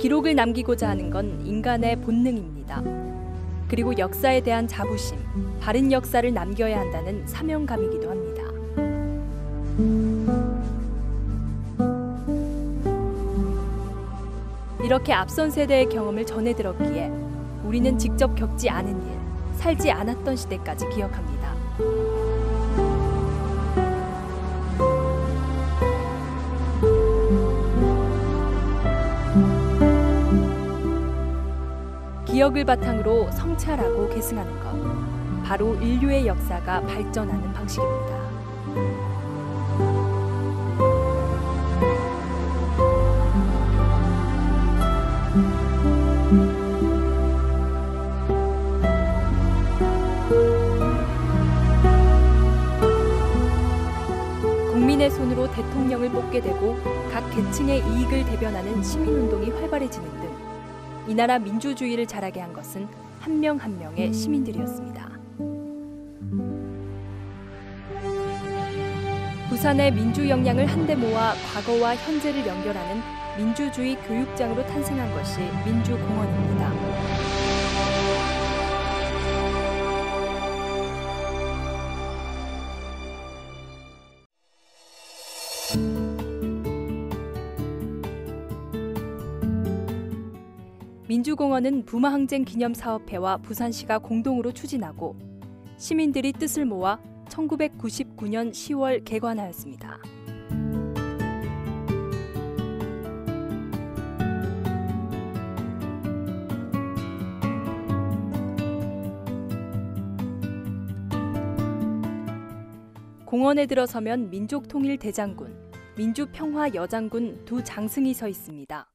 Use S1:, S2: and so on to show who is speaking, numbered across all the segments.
S1: 기록을 남기고자 하는 건 인간의 본능입니다. 그리고 역사에 대한 자부심, 바른 역사를 남겨야 한다는 사명감이기도 합니다. 이렇게 앞선 세대의 경험을 전해 들었기에 우리는 직접 겪지 않은 일, 살지 않았던 시대까지 기억합니다. 기억을 바탕으로 성찰하고 계승하는 것. 바로 인류의 역사가 발전하는 방식입니다. 국민의 손으로 대통령을 뽑게 되고 각 계층의 이익을 대변하는 시민운동이 활발해지는 등 이 나라 민주주의를 자라게 한 것은 한 명 한 명의 시민들이었습니다. 부산의 민주 역량을 한데 모아 과거와 현재를 연결하는 민주주의 교육장으로 탄생한 것이 민주공원입니다. 민주공원은 부마항쟁 기념사업회와 부산시가 공동으로 추진하고 시민들이 뜻을 모아 1999년 10월 개관하였습니다. 공원에 들어서면 민족통일대장군, 민주평화여장군 두 장승이 서 있습니다.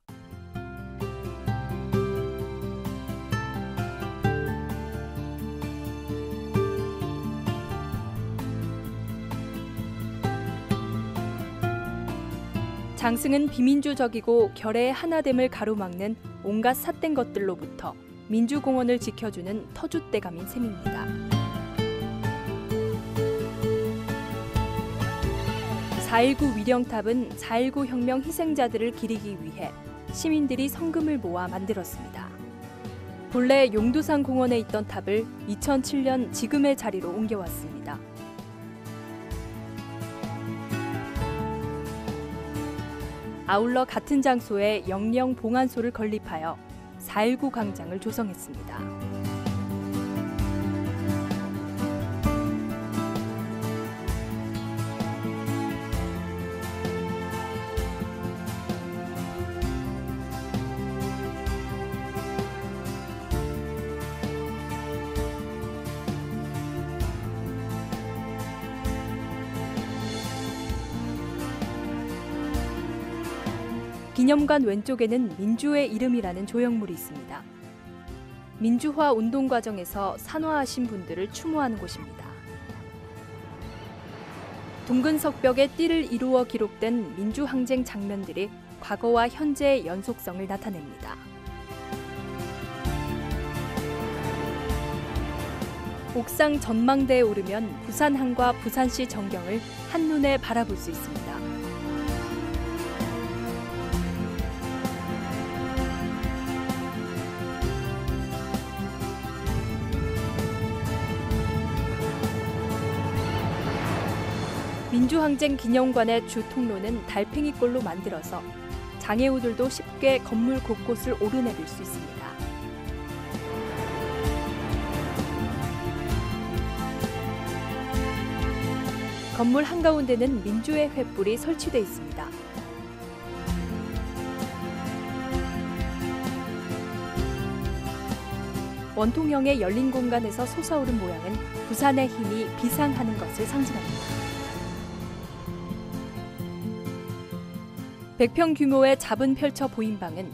S1: 장승은 비민주적이고 결의 하나됨을 가로막는 온갖 삿된 것들로부터 민주공원을 지켜주는 터줏대감인 셈입니다. 4.19 위령탑은 4.19 혁명 희생자들을 기리기 위해 시민들이 성금을 모아 만들었습니다. 본래 용두산 공원에 있던 탑을 2007년 지금의 자리로 옮겨왔습니다. 아울러 같은 장소에 영령 봉안소를 건립하여 4.19 광장을 조성했습니다. 기념관 왼쪽에는 민주의 이름이라는 조형물이 있습니다. 민주화 운동 과정에서 산화하신 분들을 추모하는 곳입니다. 둥근 석벽에 띠를 이루어 기록된 민주항쟁 장면들이 과거와 현재의 연속성을 나타냅니다. 옥상 전망대에 오르면 부산항과 부산시 전경을 한눈에 바라볼 수 있습니다. 민주항쟁 기념관의 주 통로는 달팽이꼴로 만들어서 장애우들도 쉽게 건물 곳곳을 오르내릴 수 있습니다. 건물 한가운데는 민주의 횃불이 설치돼 있습니다. 원통형의 열린 공간에서 솟아오른 모양은 부산의 힘이 비상하는 것을 상징합니다. 100평 규모의 잡은 펼쳐 보인방은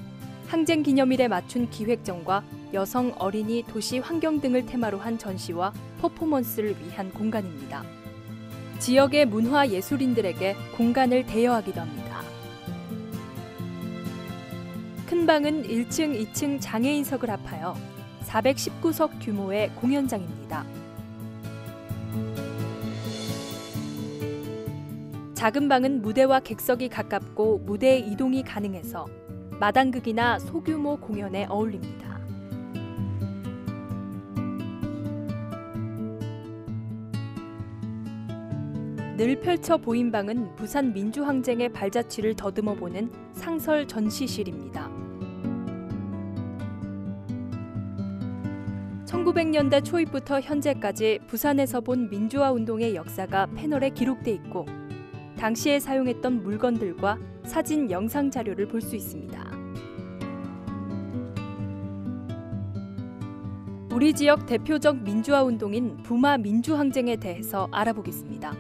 S1: 항쟁 기념일에 맞춘 기획전과 여성, 어린이, 도시 환경 등을 테마로 한 전시와 퍼포먼스를 위한 공간입니다. 지역의 문화 예술인들에게 공간을 대여하기도 합니다. 큰 방은 1층, 2층 장애인석을 합하여 419석 규모의 공연장입니다. 작은 방은 무대와 객석이 가깝고 무대의 이동이 가능해서 마당극이나 소규모 공연에 어울립니다. 늘 펼쳐 보인 방은 부산 민주항쟁의 발자취를 더듬어 보는 상설 전시실입니다. 1900년대 초입부터 현재까지 부산에서 본 민주화 운동의 역사가 패널에 기록돼 있고 당시에 사용했던 물건들과 사진, 영상 자료를 볼 수 있습니다. 우리 지역 대표적 민주화 운동인 부마 민주항쟁에 대해서 알아보겠습니다.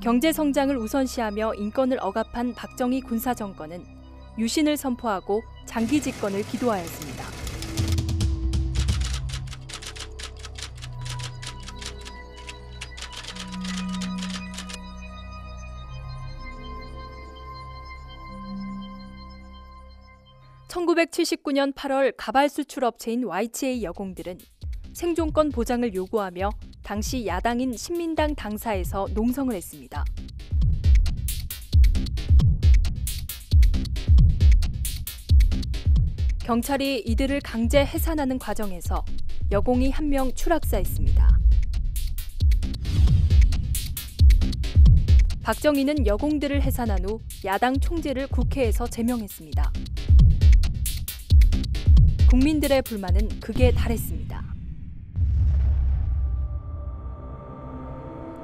S1: 경제 성장을 우선시하며 인권을 억압한 박정희 군사 정권은 유신을 선포하고 장기 집권을 기도하였습니다. (1979년 8월) 가발 수출 업체인 YCA 여공들은 생존권 보장을 요구하며 당시 야당인 신민당 당사에서 농성을 했습니다. 경찰이 이들을 강제 해산하는 과정에서 여공이 한 명 추락사했습니다. 박정희는 여공들을 해산한 후 야당 총재를 국회에서 제명했습니다. 국민들의 불만은 극에 달했습니다.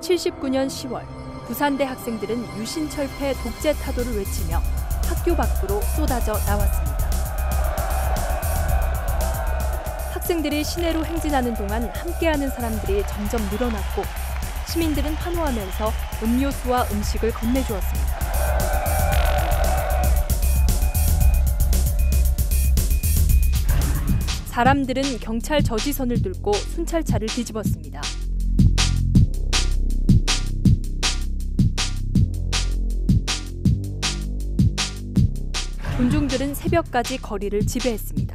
S1: 79년 10월 부산대 학생들은 유신철폐 독재 타도를 외치며 학교 밖으로 쏟아져 나왔습니다. 학생들이 시내로 행진하는 동안 함께하는 사람들이 점점 늘어났고 시민들은 환호하면서 음료수와 음식을 건네주었습니다. 사람들은 경찰 저지선을 들고 순찰차를 뒤집었습니다. 군중들은 새벽까지 거리를 지배했습니다.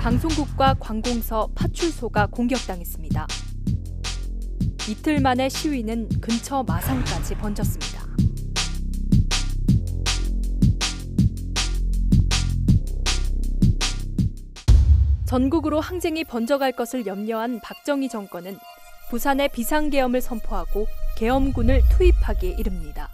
S1: 방송국과 관공서, 파출소가 공격당했습니다. 이틀 만에 시위는 근처 마산까지 번졌습니다. 전국으로 항쟁이 번져갈 것을 염려한 박정희 정권은 부산에 비상계엄을 선포하고 계엄군을 투입하기에 이릅니다.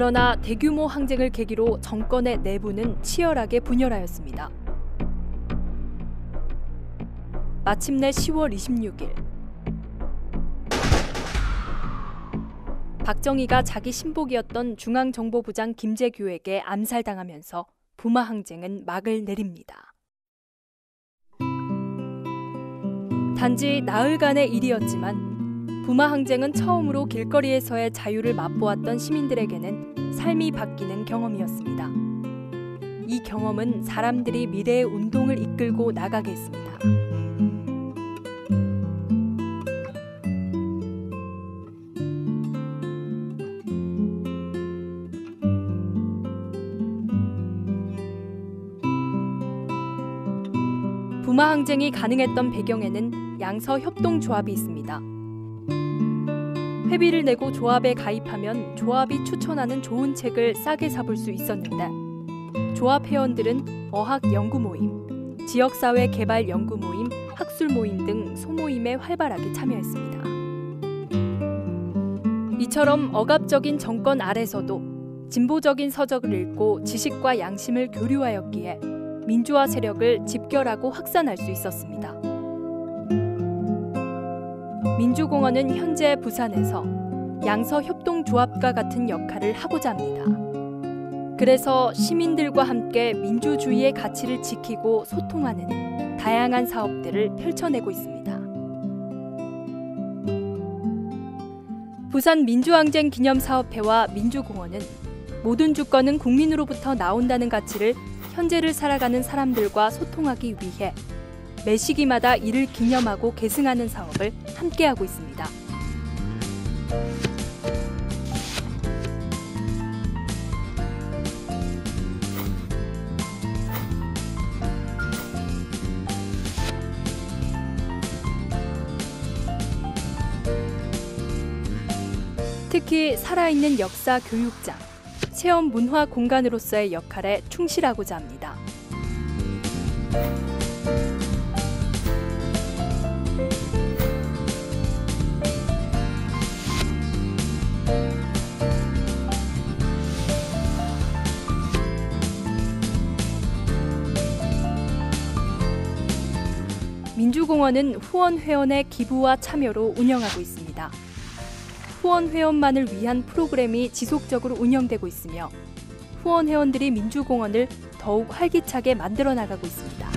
S1: 그러나 대규모 항쟁을 계기로 정권의 내부는 치열하게 분열하였습니다. 마침내 10월 26일 박정희가 자기 신복이었던 중앙정보부장 김재규에게 암살당하면서 부마 항쟁은 막을 내립니다. 단지 나흘간의 일이었지만 부마 항쟁은 처음으로 길거리에서의 자유를 맛보았던 시민들에게는 삶이 바뀌는 경험이었습니다. 이 경험은 사람들이 미래의 운동을 이끌고 나가게 했습니다. 부마 항쟁이 가능했던 배경에는 양서 협동조합이 있습니다. 회비를 내고 조합에 가입하면 조합이 추천하는 좋은 책을 싸게 사볼 수 있었는데 조합 회원들은 어학 연구 모임, 지역사회 개발 연구 모임, 학술 모임 등 소모임에 활발하게 참여했습니다. 이처럼 억압적인 정권 아래서도 진보적인 서적을 읽고 지식과 양심을 교류하였기에 민주화 세력을 집결하고 확산할 수 있었습니다. 민주공원은 현재 부산에서 양서 협동조합과 같은 역할을 하고자 합니다. 그래서 시민들과 함께 민주주의의 가치를 지키고 소통하는 다양한 사업들을 펼쳐내고 있습니다. 부산 민주항쟁 기념사업회와 민주공원은 모든 주권은 국민으로부터 나온다는 가치를 현재를 살아가는 사람들과 소통하기 위해 매 시기마다 이를 기념하고 계승하는 사업을 함께하고 있습니다. 특히 살아있는 역사 교육장, 체험 문화 공간으로서의 역할에 충실하고자 합니다. 민주공원은 후원 회원의 기부와 참여로 운영하고 있습니다. 후원 회원만을 위한 프로그램이 지속적으로 운영되고 있으며 후원 회원들이 민주공원을 더욱 활기차게 만들어 나가고 있습니다.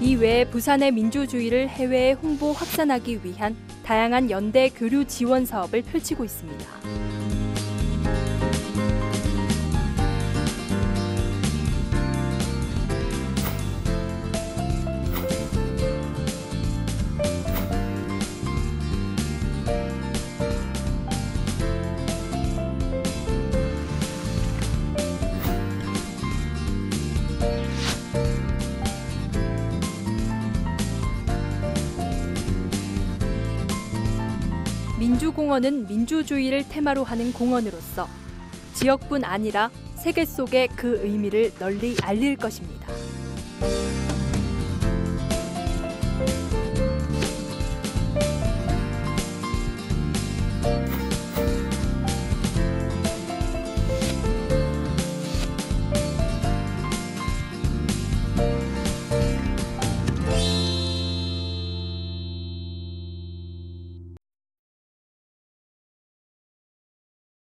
S1: 이 외에 부산의 민주주의를 해외에 홍보 확산하기 위한 다양한 연대 교류 지원 사업을 펼치고 있습니다. 공원은 민주주의를 테마로 하는 공원으로서 지역뿐 아니라 세계 속에 그 의미를 널리 알릴 것입니다.